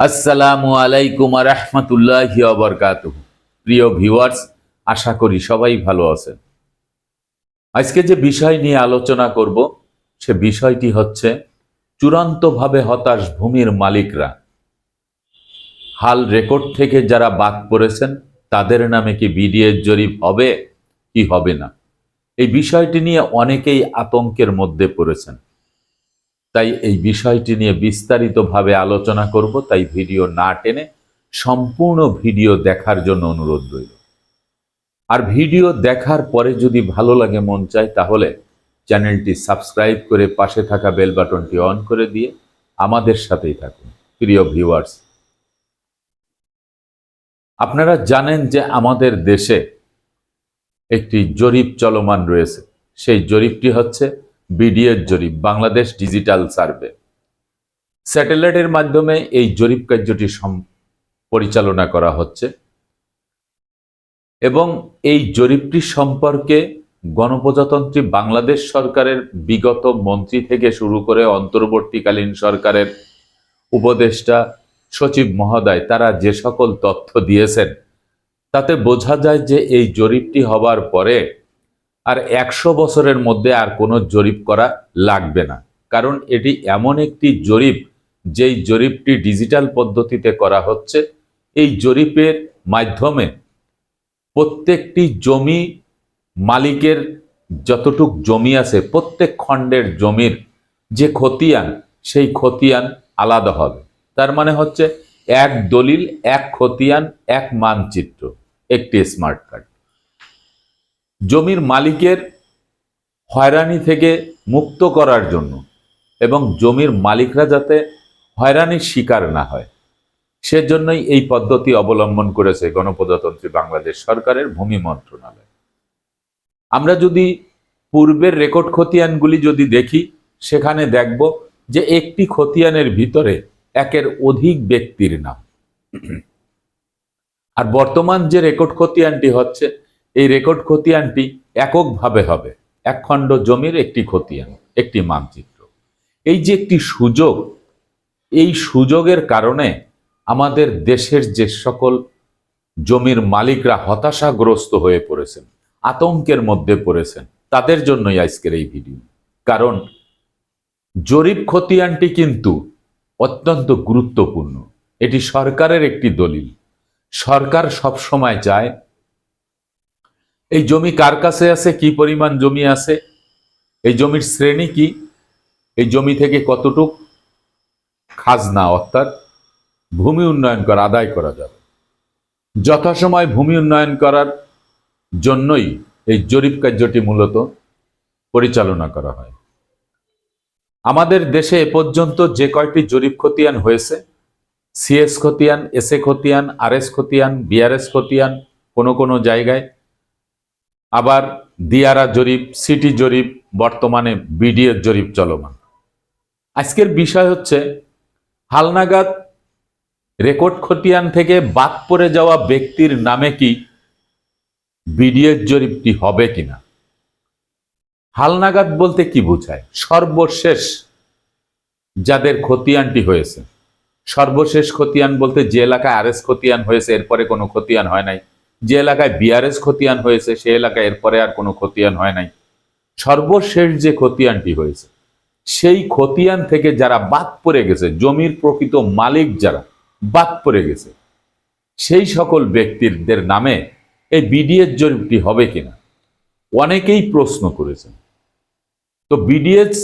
আসসালামু আলাইকুম রহমতুল্লাহ বরকাত প্রিয় ভিউয়ার্স, আশা করি সবাই ভালো আছেন। আজকে যে বিষয় নিয়ে আলোচনা করব, সে বিষয়টি হচ্ছে চূড়ান্তভাবে হতাশ ভূমির মালিকরা। হাল রেকর্ড থেকে যারা বাদ পড়েছেন, তাদের নামে কি বিডিএর জরিপ হবে, কি হবে না? এই বিষয়টি নিয়ে অনেকেই আতঙ্কের মধ্যে পড়েছেন। তাই এই বিষয়টি নিয়ে বিস্তারিতভাবে আলোচনা করব, তাই ভিডিও না টেনে সম্পূর্ণ ভিডিও দেখার জন্য অনুরোধ রইল। আর ভিডিও দেখার পরে যদি ভালো লাগে, মন চায়, তাহলে চ্যানেলটি সাবস্ক্রাইব করে পাশে থাকা বেল বাটনটি অন করে দিয়ে আমাদের সাথেই থাকুন, প্রিয় ভিউয়ার্স। আপনারা জানেন যে আমাদের দেশে একটি জরিপ চলমান রয়েছে। সেই জরিপটি হচ্ছে বিডিএর জরিপ, বাংলাদেশ ডিজিটাল সার্ভে। স্যাটেলাইটের মাধ্যমে এই জরিপ কার্যটি পরিচালনা করা হচ্ছে এবং এই জরিপটি সম্পর্কে গণপ্রজাতন্ত্রী বাংলাদেশ সরকারের বিগত মন্ত্রী থেকে শুরু করে অন্তর্বর্তীকালীন সরকারের উপদেষ্টা, সচিব মহোদয়, তারা যে সকল তথ্য দিয়েছেন, তাতে বোঝা যায় যে এই জরিপটি হবার পরে আর একশো বছরের মধ্যে আর কোনো জরিপ করা লাগবে না। কারণ এটি এমন একটি জরিপ, যেই জরিপটি ডিজিটাল পদ্ধতিতে করা হচ্ছে। এই জরিপের মাধ্যমে প্রত্যেকটি জমি মালিকের যতটুক জমি আছে, প্রত্যেক খণ্ডের জমির যে খতিয়ান, সেই খতিয়ান আলাদা হবে। তার মানে হচ্ছে, এক দলিল, এক খতিয়ান, এক মানচিত্র, একটি স্মার্ট কার্ড। জমির মালিকের হয়রানি থেকে মুক্ত করার জন্য এবং জমির মালিকরা যাতে হয়রানির শিকার না হয়। সেজন্যই এই পদ্ধতি অবলম্বন করেছে গণপ্রজাতন্ত্রী বাংলাদেশ সরকারের ভূমি মন্ত্রণালয়। আমরা যদি পূর্বের রেকর্ড খতিয়ানগুলি যদি দেখি, সেখানে দেখব যে একটি খতিয়ানের ভিতরে একের অধিক ব্যক্তির নাম। আর বর্তমান যে রেকর্ড খতিয়ানটি হচ্ছে এই রেকর্ড খতিয়ানটি এককভাবে হবে। এক খণ্ড জমির একটি খতিয়ান, একটি মানচিত্র। এই যে একটি সুযোগ, এই সুযোগের কারণে আমাদের দেশের যে সকল জমির মালিকরা হতাশাগ্রস্ত হয়ে পড়েছেন, আতঙ্কের মধ্যে পড়েছেন, তাদের জন্যই আজকের এই ভিডিও। কারণ জরিপ খতিয়ানটি কিন্তু অত্যন্ত গুরুত্বপূর্ণ। এটি সরকারের একটি দলিল। সরকার সব সময় চায় এই জমি কার কাছে আছে? কি পরিমাণ জমি আছে? এই জমির শ্রেণি কি? এই জমি থেকে কতটুক খাজনা অর্থাৎ ভূমি উন্নয়ন করা, আদায় করা যাবে? যথাসময় ভূমি উন্নয়ন করার জন্যই এই জরিপ কার্যটি মূলত পরিচালনা করা হয়। আমাদের দেশে এ পর্যন্ত যে কয়টি জরিপ খতিয়ান হয়েছে সিএস খতিয়ান এসএ খতিয়ান আরএস খতিয়ান বিআরএস খতিয়ান কোনো কোনো জায়গায় আবার দিয়ারা জরিপ, সিটি জরিপ, বর্তমানে বিডিএর জরিপ চলমান। আজকের বিষয় হচ্ছে, হালনাগাদ রেকর্ড খতিয়ান থেকে বাদ পড়ে যাওয়া ব্যক্তির নামে কি বিডিএর জরিপটি হবে কিনা? হালনাগাদ বলতে কি বোঝায়? সর্বশেষ যাদের খতিয়ানটি হয়েছে। সর্বশেষ খতিয়ান বলতে যে এলাকায় আরএস খতিয়ান হয়েছে, এরপরে কোনো খতিয়ান হয় নাই। যে এলাকায় বিআরএস খতিয়ান হয়েছে, সে এলাকায় এরপরে আর কোনো খতিয়ান হয় নাই। সর্বশেষ যে খতিয়ানটি হয়েছে, সেই খতিয়ান থেকে যারা বাদ পড়ে গেছে, জমির প্রকৃত মালিক যারা, বাদ পড়ে গেছে, সেই সকল ব্যক্তিদের নামে এই বিডিএস জরিপটি হবে কিনা? অনেকেই প্রশ্ন করেছেন। তো বিডিএস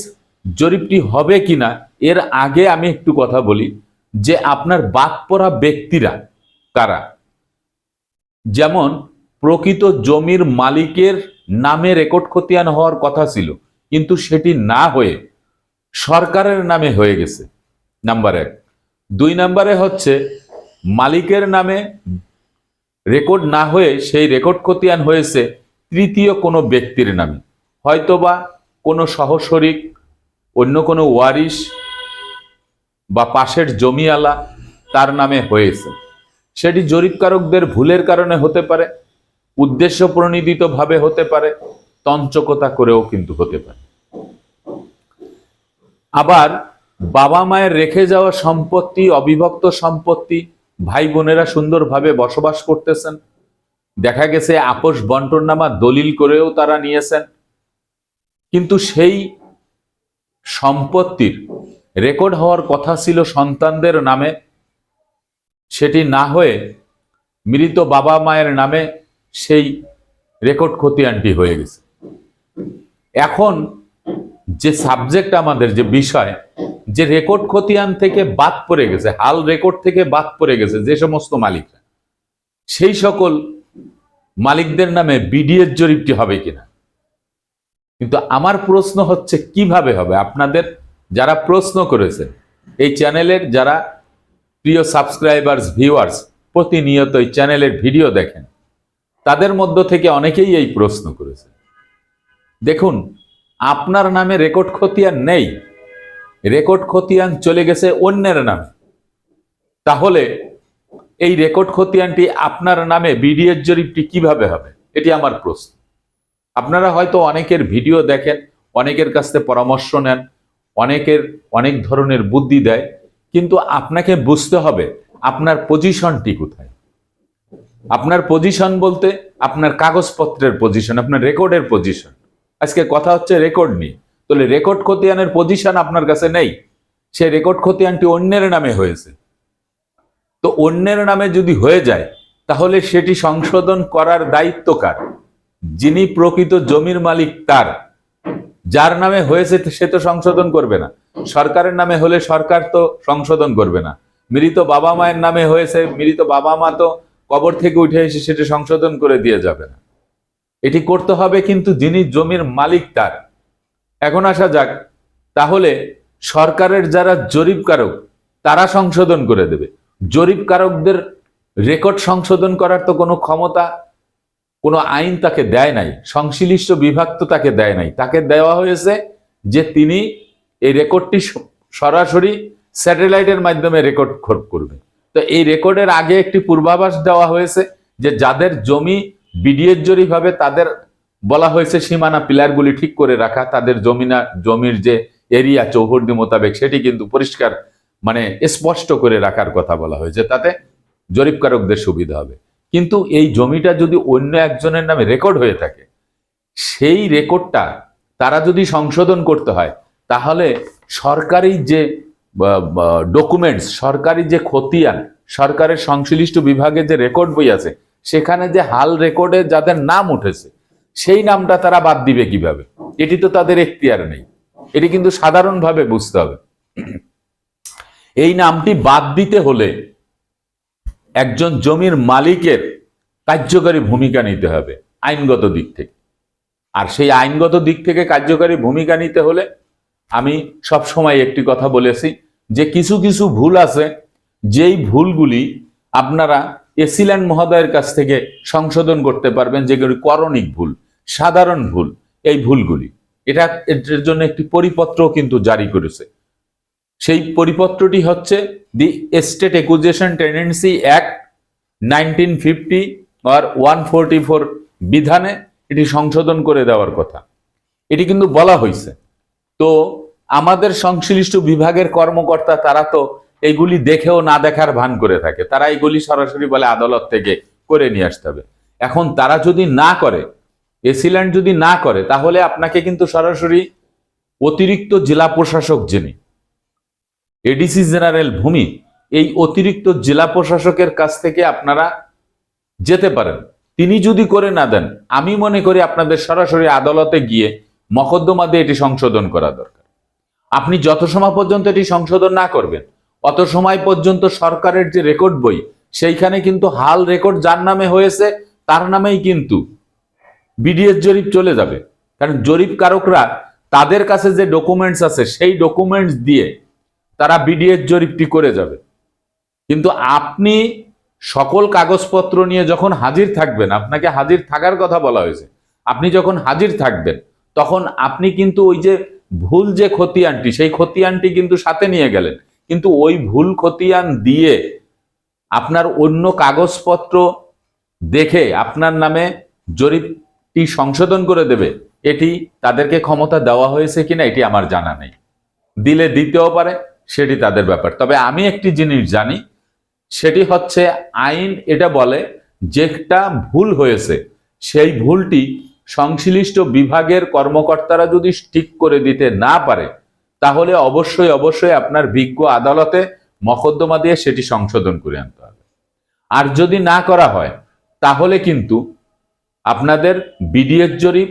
জরিপটি হবে কিনা? এর আগে আমি একটু কথা বলি যে আপনার বাদ পড়া ব্যক্তিরা কারা? যেমন প্রকৃত জমির মালিকের নামে রেকর্ড খতিয়ান হওয়ার কথা ছিল, কিন্তু সেটি না হয়ে সরকারের নামে হয়ে গেছে। নাম্বার এক। দুই নাম্বারে হচ্ছে, মালিকের নামে রেকর্ড না হয়ে সেই রেকর্ড খতিয়ান হয়েছে তৃতীয় কোনো ব্যক্তির নামে। হয়তোবা কোনো সহশরিক অন্য কোনো ওয়ারিশ বা পাশের জমিওয়ালা তার নামে হয়েছে। সেটি জরিপকারকদের ভুলের কারণে হতে পারে উদ্দেশ্য প্রণোদিতভাবে হতে পারে, তঞ্চকতা করেও কিন্তু হতে পারে। আবার বাবা মায়ের রেখে যাওয়া সম্পত্তি, অবিভক্ত সম্পত্তি ভাই বোনেরা সুন্দরভাবে বসবাস করতেছেন। দেখা গেছে আপোষ বন্টননামা দলিল করেও তারা নিয়েছেন। কিন্তু সেই সম্পত্তির রেকর্ড হওয়ার কথা ছিল সন্তানদের নামে। সেটি না হয়ে মৃত বাবা মায়ের নামে সেই রেকর্ড খতিয়ানটি হয়ে গেছে। এখন যে সাবজেক্ট আমাদের, যে বিষয়, যে রেকর্ড খতিয়ান থেকে বাদ পড়ে গেছে, হাল রেকর্ড থেকে বাদ পড়ে গেছে যে সমস্ত মালিকরা, সেই সকল মালিকদের নামে বিডিএর জরিপটি হবে কিনা? কিন্তু আমার প্রশ্ন হচ্ছে, কীভাবে হবে? আপনাদের যারা প্রশ্ন করেছেন এই চ্যানেলের যারা প্রিয় সাবস্ক্রাইবার্স ভিউয়ার্স প্রতিনিয়ত এই চ্যানেলের ভিডিও দেখেন। তাদের মধ্য থেকে অনেকেই এই প্রশ্ন করেছে। দেখুন, আপনার নামে রেকর্ড খতিয়ান নেই। রেকর্ড খতিয়ান চলে গেছে অন্যের নামে। তাহলে এই রেকর্ড খতিয়ানটি আপনার নামে বিডিএর জরিপটি কীভাবে হবে? এটি আমার প্রশ্ন। আপনারা হয়তো অনেকের ভিডিও দেখেন, অনেকের কাছ থেকে পরামর্শ নেন, অনেকের অনেক ধরনের বুদ্ধি দেয়। কিন্তু আপনাকে বুঝতে হবে আপনার পজিশনটি কোথায়। আপনার পজিশন বলতে আপনার কাগজপত্রের পজিশন, আপনার রেকর্ডের পজিশন। আজকে কথা হচ্ছে রেকর্ড নিয়ে। তাহলে রেকর্ড খতিয়ানের পজিশন আপনার কাছে নেই, সে রেকর্ড খতিয়ানটি অন্যের নামে হয়েছে। তো অন্যের নামে যদি হয়ে যায়, তাহলে সেটি সংশোধন করার দায়িত্ব কার? যিনি প্রকৃত জমির মালিক তার। যার নামে হয়েছে সে তো সংশোধন করবে না। সরকারের নামে হলে সরকার তো সংশোধন করবে না। মৃত বাবা মায়ের নামে হয়েছে, মৃত বাবা মা তো কবর থেকে উঠে এসে সেটা সংশোধন করে দিয়ে যাবে না। এটি করতে হবে কিন্তু যিনি জমির মালিক তার। এখন আসা যাক, তাহলে সরকারের যারা জরিপকারক তারা সংশোধন করে দেবে। জরিপকারকদের রেকর্ড সংশোধন করার তো কোনো ক্ষমতা, কোনো আইন তাকে দেয় নাই। সংশ্লিষ্ট বিভাগ তো তাকে দেয় নাই। তাকে দেওয়া হয়েছে যে তিনি এই রেকর্ডটি সরাসরি স্যাটেলাইটের মাধ্যমে রেকর্ড করবে। তো এই রেকর্ডের আগে একটি পূর্বাভাস দেওয়া হয়েছে যে যাদের জমি বিডিএর তাদের বলা হয়েছে সীমানা পিলারগুলি ঠিক করে রাখা, তাদের জমিনা, জমির যে এরিয়া চৌহদ্দি মোতাবেক সেটি কিন্তু পরিষ্কার মানে স্পষ্ট করে রাখার কথা বলা হয়েছে, তাতে জরিপকারকদের সুবিধা হবে। কিন্তু এই জমিটা যদি অন্য একজনের নামে রেকর্ড হয়ে থাকে, সেই রেকর্ডটা তারা যদি সংশোধন করতে হয় তাহলে সরকারি যে ডকুমেন্টস সরকারি যে খতিয়ান, সরকারের সংশ্লিষ্ট বিভাগে যে রেকর্ড বই আছে, সেখানে যে হাল রেকর্ডে যাদের নাম উঠেছে, সেই নামটা তারা বাদ দিবে কীভাবে? এটি তো তাদের এখতিয়ার নেই। এটি কিন্তু সাধারণভাবে বুঝতে হবে। এই নামটি বাদ দিতে হলে একজন জমির মালিকের কার্যকারী ভূমিকা নিতে হবে, আইনগত দিক থেকে। আর সেই আইনগত দিক থেকে কার্যকারী ভূমিকা নিতে হলে আমি সব সময় একটি কথা বলেছি, যে কিছু কিছু ভুল আছে, যেই ভুলগুলি আপনারা এসিল্যান্ড মহোদয়ের কাছ থেকে সংশোধন করতে পারবেন যেগুলি করণিক ভুল, সাধারণ ভুল, এই ভুলগুলি। এটা এটার জন্য একটি পরিপত্র কিন্তু জারি করেছে। সেই পরিপত্রটি হচ্ছে the estate acquisition tenancy act nineteen fifty R one forty four বিধানে এটি সংশোধন করে দেওয়ার কথা। এটি কিন্তু বলা হয়েছে তো আমাদের সংশ্লিষ্ট বিভাগের কর্মকর্তা তারা তো এইগুলি দেখেও না দেখার ভান করে থাকে। তারা এইগুলি সরাসরি বলে আদালত থেকে করে নিয়ে আসতে হবে। এখন তারা যদি না করে, এসিল্যান্ড যদি না করে, তাহলে আপনাকে কিন্তু সরাসরি অতিরিক্ত জেলা প্রশাসক যিনি এডিসি জেনারেল ভূমি, এই অতিরিক্ত জেলা প্রশাসকের কাছ থেকে আপনারা যেতে পারেন। তিনি যদি করে না দেন, আমি মনে করি আপনাদের সরাসরি আদালতে গিয়ে মকদ্দমা দিয়ে এটি সংশোধন করা দরকার। আপনি যত সময় পর্যন্ত এটি সংশোধন না করবেন, অত সময় পর্যন্ত সরকারের যে রেকর্ড বই, সেইখানে কিন্তু হাল রেকর্ড যার নামে হয়েছে, তার নামেই কিন্তু বিডিএস জরিপ চলে যাবে। কারণ জরিপ কারকরা তাদের কাছে যে ডকুমেন্টস আছে, সেই ডকুমেন্টস দিয়ে তারা বিডিএস জরিপটি করে যাবে। কিন্তু আপনি সকল কাগজপত্র নিয়ে যখন হাজির থাকবেন, আপনাকে হাজির থাকার কথা বলা হয়েছে, আপনি যখন হাজির থাকবেন তখন আপনি কিন্তু ওই যে ভুল যে খতিয়ানটি সেই খতিয়ানটি কিন্তু সাথে নিয়ে গেলেন। কিন্তু ওই ভুল খতিয়ান দিয়ে আপনার অন্য কাগজপত্র দেখে আপনার নামে জরিপটি সংশোধন করে দেবে, এটি তাদেরকে ক্ষমতা দেওয়া হয়েছে কিনা এটি আমার জানা নেই। দিলে দিতেও পারে, সেটি তাদের ব্যাপার। তবে আমি একটি জিনিস জানি, সেটি হচ্ছে আইন এটা বলে, যেটা ভুল হয়েছে, সেই ভুলটি সংশ্লিষ্ট বিভাগের কর্মকর্তারা যদি ঠিক করে দিতে না পারে, তাহলে অবশ্যই অবশ্যই আপনার বিজ্ঞ আদালতে মকদ্দমা দিয়ে সেটি সংশোধন করে আনতে হবে। আর যদি না করা হয়, তাহলে কিন্তু আপনাদের বিডিএস জরিপ,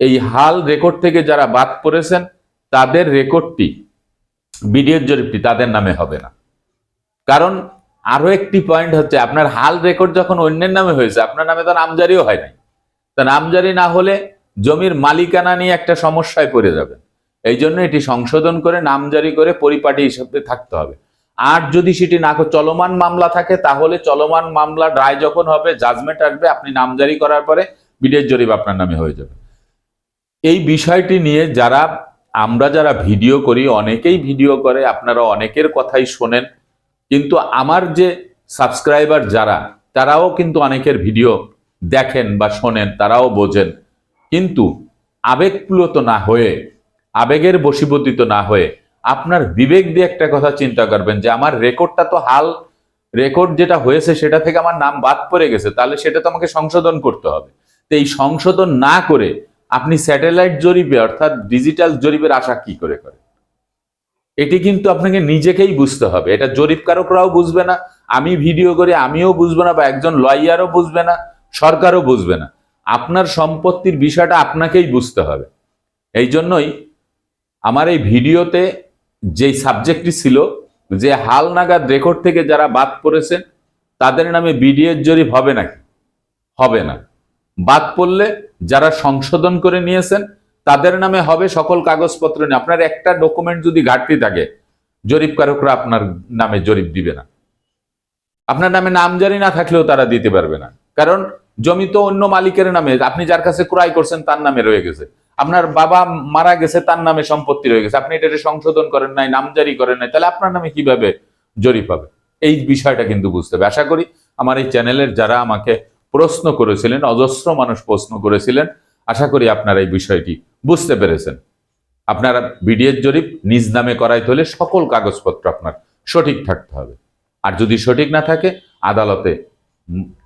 এই হাল রেকর্ড থেকে যারা বাদ পড়েছেন, তাদের রেকর্ডটি, বিডিএস জরিপটি তাদের নামে হবে না। কারণ আরও একটি পয়েন্ট হচ্ছে, আপনার হাল রেকর্ড যখন অন্যের নামে হয়েছে, আপনার নামে তো নামজারিও হয় নাই। তা নামজারি না হলে জমির মালিকানা নিয়ে একটা সমস্যায় পড়ে যাবে। এই জন্য এটি সংশোধন করে নামজারি করে পরিপাটি হিসেবে থাকতে হবে। আর যদি সেটি না চলমান মামলা থাকে, তাহলে চলমান মামলা রায় যখন হবে জাজমেন্ট আসবে, আপনি নামজারি করার পরে বিডের জরিপ আপনার নামে হয়ে যাবে। এই বিষয়টি নিয়ে যারা, আমরা যারা ভিডিও করি, অনেকেই ভিডিও করে, আপনারা অনেকের কথাই শোনেন। কিন্তু আমার যে সাবস্ক্রাইবার যারা, তারাও কিন্তু অনেকের ভিডিও দেখেন বা শোনেন, তারাও বোঝেন। কিন্তু আবেগপ্লুত না হয়ে, আবেগের বশীভূতিত না হয়ে আপনার বিবেক দিয়ে একটা কথা চিন্তা করবেন যে, আমার রেকর্ডটা তো হাল, রেকর্ড যেটা হয়েছে সেটা থেকে আমার নাম বাদ পড়ে গেছে, তাহলে সেটা তো আমাকে সংশোধন করতে হবে। তো এই সংশোধন না করে আপনি স্যাটেলাইট জরিপে, অর্থাৎ ডিজিটাল জরিপের আশা কি করে করে এটি কিন্তু আপনাকে নিজেকেই বুঝতে হবে। এটা জরিপকারকরাও বুঝবে না, আমি ভিডিও করে আমিও বুঝব না বা একজন লয়ারও বুঝবে না। সরকারও বুঝবে না। আপনার সম্পত্তির বিষয়টা আপনাকেই বুঝতে হবে। এই জন্যই আমার এই ভিডিওতে যেই সাবজেক্টটি ছিল, যে হাল নাগাদ রেকর্ড থেকে যারা বাদ পড়েছেন, তাদের নামে বিডিএর জরিপ হবে নাকি? হবে না। বাদ পড়লে যারা সংশোধন করে নিয়েছেন, তাদের নামে হবে সকল কাগজপত্র নিয়ে। আপনার একটা ডকুমেন্ট যদি ঘাটতি থাকে জরিপকারকরা আপনার নামে জরিপ দিবে না। আপনার নামে নাম নামজারি না থাকলেও তারা দিতে পারবে না। কারণ জমি তো অন্য মালিকের নামে, আপনি যার কাছে ক্রয় করছেন তার নামে রয়ে গেছে। আপনার বাবা মারা গেছে তার নামে সম্পত্তি রয়ে গেছে। আপনি এটা সংশোধন করেন নাই, নামজারি করেন নাই, তাহলে আপনার নামে কীভাবে জরিপ হবে? এই বিষয়টা কিন্তু বুঝতে হবে। আশা করি আমার এই চ্যানেলের যারা আমাকে প্রশ্ন করেছিলেন, অজস্র মানুষ প্রশ্ন করেছিলেন, আশা করি আপনারা এই বিষয়টি বুঝতে পেরেছেন। আপনারা বিডিএস জরিপ নিজ নামে করাইতে হলে সকল কাগজপত্র আপনার সঠিক থাকতে হবে। আর যদি সঠিক না থাকে, আদালতে